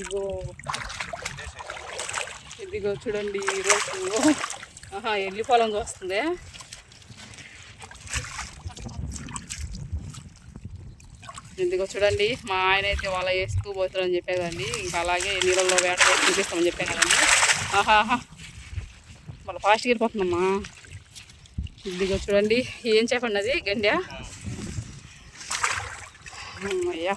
ఇదిగో. ఇదిగో చూడండి ఈరోజు ఆహా ఎల్లి పొలం వస్తుంది ఇదిగో చూడండి మా ఆయన అయితే వాళ్ళ వేస్తూ పోతారని చెప్పే కదండి ఇంకా అలాగే నీళ్ళల్లో వేట చూపిస్తామని చెప్పే కదండి. ఆహా ఆహా. వాళ్ళ ఫాస్ట్గా వెళ్ళిపోతుందమ్మా. ఇదిగో చూడండి ఏం చెప్పండి అది గండ్యా? అయ్యా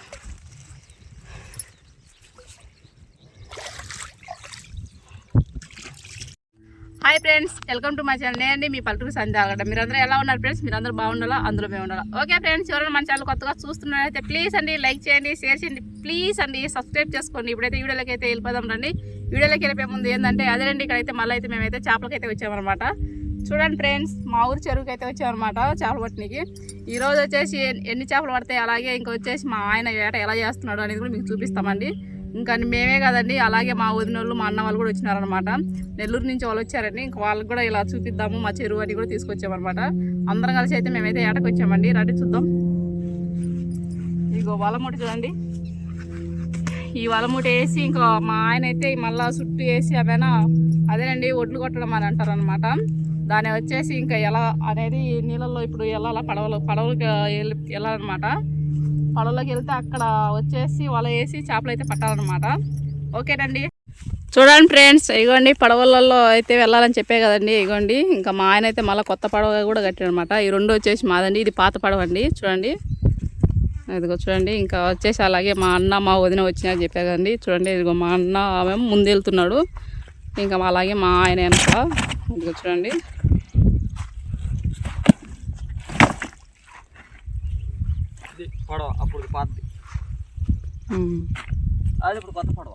hi friends welcome to my channel. నేనండి మీ పల్లెటూరు సంధ్య మీరందరూ ఎలా ఉన్నారు ఫ్రెండ్స్? మీరందరూ బాగుండాలా? అందులో మేము ఉండాలా? ఓకే ఫ్రెండ్స్ ఎవరైనా మన ఛానల్ కొత్తగా చూస్తున్నారైతే ప్లీజ్ అండి లైక్ చేయండి షేర్ చేయండి. ప్లీజ్ అండి సబ్స్క్రైబ్ చేసుకోండి. ఇప్పుడైతే వీడియోలోకి అయితే వెళ్ళిపోదాం రండి. వీడియోలోకి వెళ్ళిపోయే ముందు ఏంటంటే అదేనండి ఇక్కడైతే మళ్ళీ అయితే మేమైతే చేపలకైతే వచ్చామన్నమాట. చూడండి ఫ్రెండ్స్ మా ఊరు చెరువుకి అయితే వచ్చామన్నమాట చేపలు పట్టడానికి ఈ వచ్చేసి ఎన్ని చేపలు పడతాయి? అలాగే ఇంకొచ్చేసి మా ఆయన వేట ఎలా చేస్తున్నాడు అనేది కూడా మీకు చూపిస్తామండి. ఇంకా మేమే కదండి అలాగే మా వదిన వాళ్ళు మా అన్న వాళ్ళు కూడా వచ్చినారనమాట. నెల్లూరు నుంచి వాళ్ళు వచ్చారండి ఇంకా వాళ్ళకి కూడా ఇలా చూపిద్దాము మా చెరువు అని కూడా తీసుకొచ్చామన్నమాట అందరం కలిసి అయితే మేమైతే ఏటకు వచ్చామండి రండి చూద్దాం. ఇదిగో వలముటి చూడండి. ఈ వలముటి వేసి ఇంకా మా ఆయన అయితే మళ్ళా చుట్టూ వేసి అవేనా అదేనండి ఒడ్లు కొట్టడం అని అంటారు అనమాట దాని వచ్చేసి ఇంకా ఎలా అనేది నీళ్ళల్లో ఇప్పుడు వెళ్ళాలా పడవలు పడవలకి వెళ్ళి వెళ్ళాలన్నమాట. పడవలోకి వెళ్తే అక్కడ వచ్చేసి వల వేసి చేపలు అయితే పట్టాలన్నమాట. ఓకేనండి. చూడండి ఫ్రెండ్స్ ఇగోండి పడవలలో అయితే వెళ్ళాలని చెప్పే కదండి ఇగోండి. ఇంకా మా ఆయన అయితే మళ్ళీ కొత్త పడవ కూడా కట్టాడనమాట ఈ రెండు వచ్చేసి మాదండి ఇది పాత పడవ అండి చూడండి. ఇదిగో చూడండి ఇంకా వచ్చేసి అలాగే మా అన్న మా వదిన వచ్చినా చెప్పే కదండి చూడండి. ఇదిగో మా అన్న ఆమె ముందు వెళ్తున్నాడు ఇంకా అలాగే మా ఆయన వెనక ఇదిగో చూడండి. ఇది పడవ. అప్పుడు పాతది. అది ఇప్పుడు కొత్త పడవ.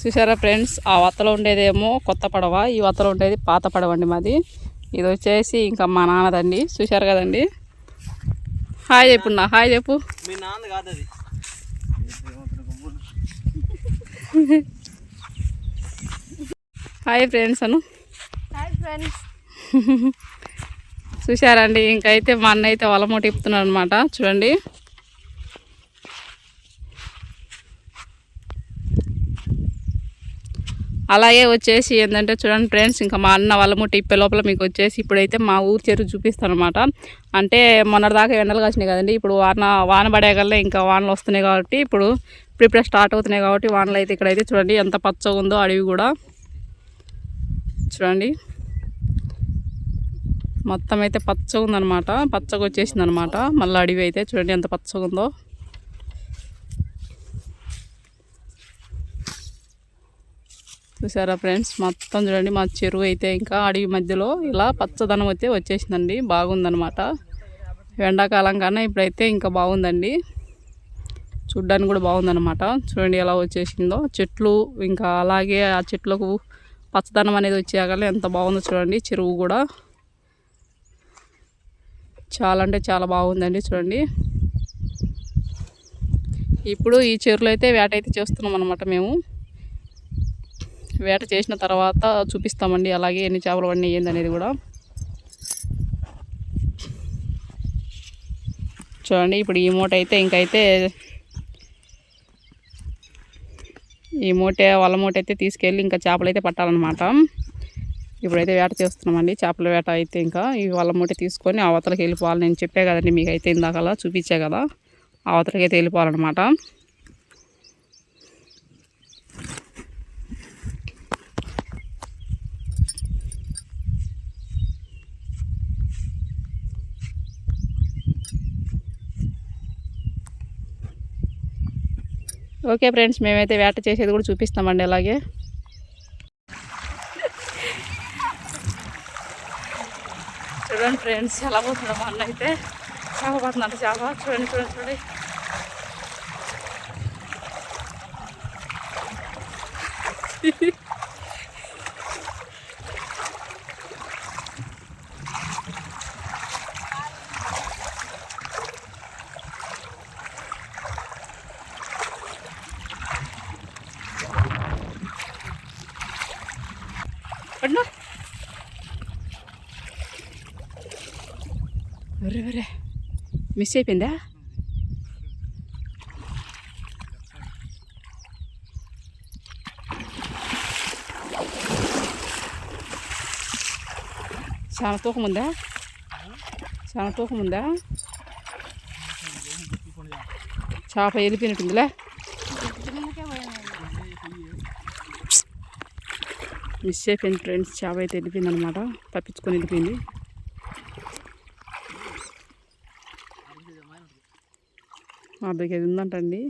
చూసారా ఫ్రెండ్స్ ఆ వత్తలో ఉండేదేమో కొత్త పడవ ఈ వత్తలో ఉండేది పాత పడవ అండి మాది. ఇది వచ్చేసి ఇంకా మా నాన్నదండి. చూశారు కదండి? హాయ్ చెప్పు నా హాయ్ చెప్పు. మీ నాన్న కాదు అది. Hi friends Anu. Hi friends. చూసారండి ఇంకైతే మా అన్న అయితే వలమూట ఇప్పుతున్నాడు అనమాట చూడండి. అలాగే వచ్చేసి ఏంటంటే చూడండి ఫ్రెండ్స్ ఇంకా మా అన్న వలముట్టి ఇప్పే లోపల మీకు వచ్చేసి ఇప్పుడైతే మా ఊరు చెరువు చూపిస్తాను అనమాట అంటే మొన్నటిదాకా ఎండలు కాసినాయి కదండి ఇప్పుడు వాన వాన పడేగల్లా ఇంకా వానలు వస్తున్నాయి కాబట్టి ఇప్పుడు ప్రిపేర్ స్టార్ట్ అవుతున్నాయి కాబట్టి వానలు అయితే ఇక్కడైతే చూడండి ఎంత పచ్చగా ఉందో అడవి కూడా. చూడండి. మొత్తం అయితే పచ్చగా ఉందన్నమాట పచ్చగా వచ్చేసింది అనమాట మళ్ళీ అడవి అయితే చూడండి ఎంత పచ్చగా ఉందో చూసారా ఫ్రెండ్స్? మొత్తం చూడండి మా చెరువు అయితే ఇంకా అడవి మధ్యలో ఇలా పచ్చదనం అయితే వచ్చేసిందండి. బాగుందనమాట ఎండాకాలం కన్నా ఇప్పుడైతే ఇంకా బాగుందండి. చూడ్డానికి కూడా బాగుందనమాట చూడండి ఎలా వచ్చేసిందో. చెట్లు ఇంకా అలాగే ఆ చెట్లకు పచ్చదనం అనేది వచ్చేయగల ఎంత బాగుందో చూడండి. చెరువు కూడా. చాలా అంటే చాలా బాగుందండి చూడండి. ఇప్పుడు ఈ చెరువులో అయితే వేట అయితే చేస్తున్నాం అనమాట మేము. వేట చేసిన తర్వాత చూపిస్తామండి అలాగే ఎన్ని చేపలు పడినాయి ఏందనేది అనేది కూడా. చూడండి ఇప్పుడు ఈ మూట అయితే ఇంకైతే ఈ మూట వాళ్ళ మూట అయితే తీసుకెళ్ళి ఇంకా చేపలు అయితే పట్టాలన్నమాట. ఇప్పుడైతే వేట చేస్తున్నామండి. చేపల వేట అయితే ఇంకా ఈ వాళ్ళ మూట తీసుకొని అవతలకి వెళ్ళిపోవాలి. నేను చెప్పే కదండి మీకు అయితే ఇందాకలా చూపించే కదా. అవతలకి అయితే వెళ్ళిపోవాలన్నమాట. ఓకే ఫ్రెండ్స్ మేమైతే వేట చేసేది కూడా చూపిస్తామండి అలాగే. చూడండి ఫ్రెండ్స్ ఎలా పోతున్నాం మా అన్న అయితే. చేప పడుతున్నారు చేప చూడండి చూడండి చూడండి. వెరే వెరే మిస్ అయిపోయిందా చాలా తూకం ఉందా చాలా తూకం ఉందా చేప వెళ్ళిపోయినట్టుందిలే మిస్ అయిపోయింది ఫ్రెండ్స్ చేప అయితే వెళ్ళిపోయింది అనమాట తప్పించుకొని వెళ్ళిపోయింది అర్ధ కేజీ ఉందంటండి.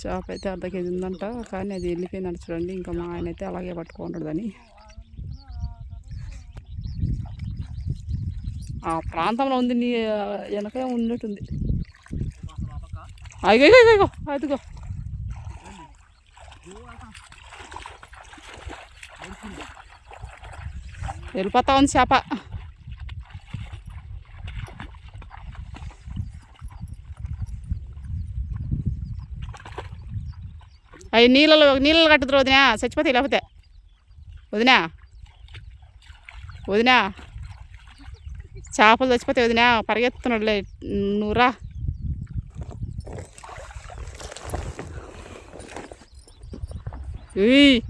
చేప అయితే అర్ధ కేజీ ఉందంట కానీ అది వెళ్ళిపోయిందంట చూడండి. ఇంకా మా ఆయన అయితే అలాగే పట్టుకుంటాడు దాన్ని. ఆ ప్రాంతంలో ఉంది నీ వెనక ఉన్నట్టుంది. అయ్యో అయ్యో, అయ్యో అదిగో. వెళ్ళిపోతా ఉంది చేప. అవి నీళ్ళలో నీళ్ళలో కట్టుదురు వదినా. చచ్చిపోతాయి లేకపోతే వదినా. వదినా. చేపలు చచ్చిపోతే వదినా పరిగెత్తున్నాడులే నూరా ఈ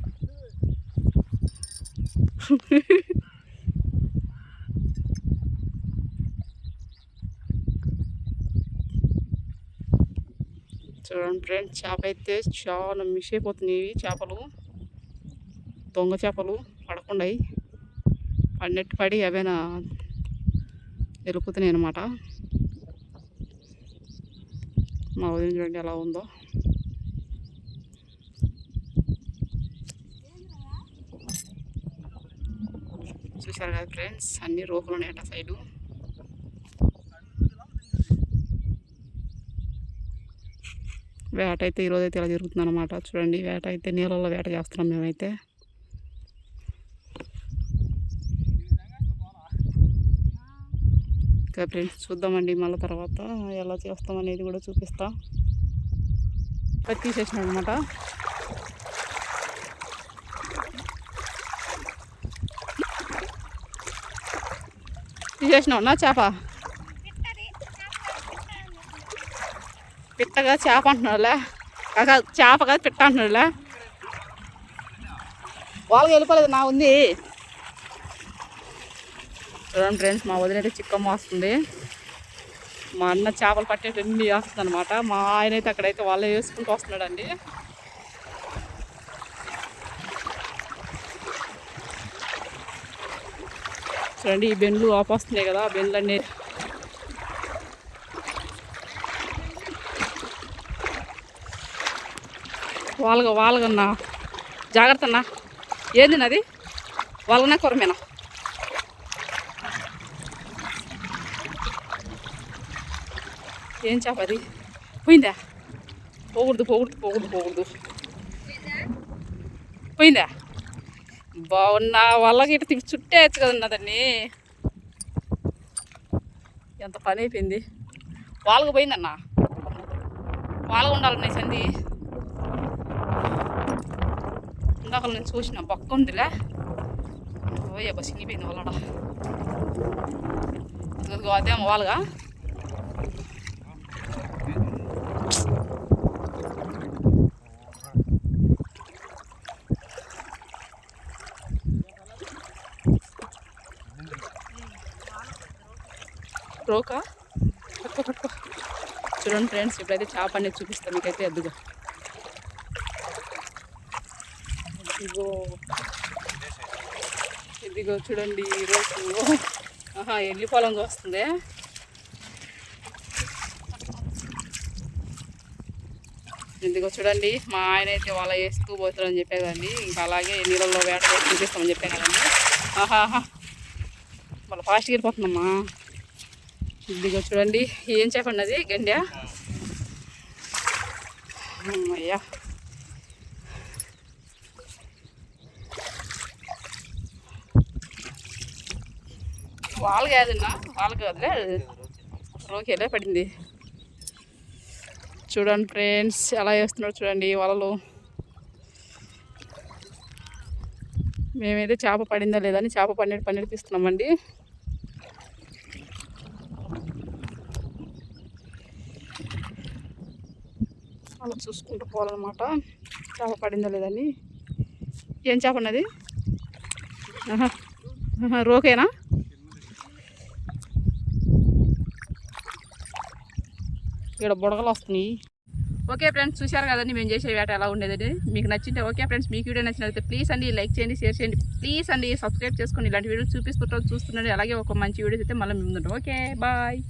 చూడండి ఫ్రెండ్స్ చేప అయితే చాలా మిస్ అయిపోతున్నాయి చేపలు దొంగ చేపలు పడకుండాయి. పడినట్టు పడి అవేనా వెళ్ళిపోతున్నాయి అనమాట మా వదిన చూడండి ఎలా ఉందో. చూశారు కదా ఫ్రెండ్స్ అన్ని రోకులు ఉన్నాయి అట సైడు. వేట అయితే ఈరోజు అయితే ఇలా జరుగుతుంది అనమాట చూడండి వేట అయితే నీళ్ళల్లో వేట చేస్తున్నాం మేమైతే. ఇంకా ఫ్రెండ్స్ చూద్దామండి మళ్ళీ తర్వాత ఎలా చేస్తాం అనేది కూడా చూపిస్తా. అది తీసేసిన అనమాట తీసేసినావు? నా చేప? పిట్టగా చేప అంటున్నాడులే కాక చేప కాదు పిట్ట అంటున్నాడులే వాళ్ళకి వెళ్ళిపోలేదు నా ఉంది. చూడండి ఫ్రెండ్స్ మా వదిన అయితే చిక్కమ్మ వస్తుంది. మా అన్న చేపలు పట్టేటన్ని వస్తుంది అనమాట మా ఆయన అయితే అక్కడైతే వాళ్ళే వేసుకుంటూ వస్తున్నాడండి. చూడండి ఈ బెండ్లు ఆపొస్తున్నాయి కదా బెండ్లు అన్నీ వాళ్ళగా వాళ్ళగన్నా జాగ్రత్త అన్నా ఏంది అది వాళ్ళనే కొరమేనా? ఏం చేప అది? పోయిందా? పోకూడదు పోకూడదు పోకూడదు పోకూడదు. పోయిందా? బాగున్నా వాళ్ళకి ఇటు తిప్పి చుట్టేయచ్చు కదన్నా దాన్ని. ఎంత పని అయిపోయింది. వాళ్ళకు పోయిందన్నా? వాళ్ళకు ఉండాలన్నా సంది ఇందాక నేను చూసిన బొక్క ఉందిలే. ఓయ్య బస్ చినిపోయింది వాళ్ళడా. ఇదిగో అదేమో వాళ్ళగా. రోకా? చూడండి ఫ్రెండ్స్ ఇప్పుడైతే చేప అనేది చూపిస్తాను మీకైతే ఎద్దుగా ఇదిగో. ఇదిగో చూడండి ఈరోజు ఆహా ఎల్లి పొలం వస్తుంది ఇదిగో చూడండి మా ఆయన అయితే వాళ్ళ వేస్తూ పోతారని చెప్పే కదండి ఇంకా అలాగే నీళ్ళల్లో వేట వేసి చూపిస్తామని చెప్పే కదండి. ఆహా ఆహా. వాళ్ళ ఫాస్ట్గా వెళ్ళిపోతుందమ్మా ఇదిగో చూడండి ఏం చెప్పండి అది గండ్యా? అయ్యా వాళ్ళు కాదన్నా వాళ్ళు కాదులే రోకేలే పడింది? చూడండి ఫ్రెండ్స్ ఎలా వేస్తున్నాడు చూడండి వలలు. మేమైతే చేప పడిందా లేదా అని చేప పన్నెండు పన్నెండు తీస్తున్నామండి అలా చూసుకుంటూ పోవాలన్నమాట. చేప పడిందా లేదని ఏం చేప ఉన్నది ఆహా. రోకేనా ఇక్కడ బుడగలు వస్తున్నాయి. ఓకే ఫ్రెండ్స్ చూశారు కదండి మేము చేసే వేట ఎలా ఉండేదండి. మీకు నచ్చింటే ఓకే ఫ్రెండ్స్ మీకు వీడియో నచ్చినట్లయితే ప్లీజ్ అండి లైక్ చేయండి షేర్ చేయండి ప్లీజ్ అండి సబ్స్క్రైబ్ చేసుకొని ఇలాంటి వీడియో చూపిస్తుంటాం చూస్తున్నాడు అలాగే ఒక మంచి వీడియోస్ అయితే మళ్ళీ మేము ఓకే బాయ్.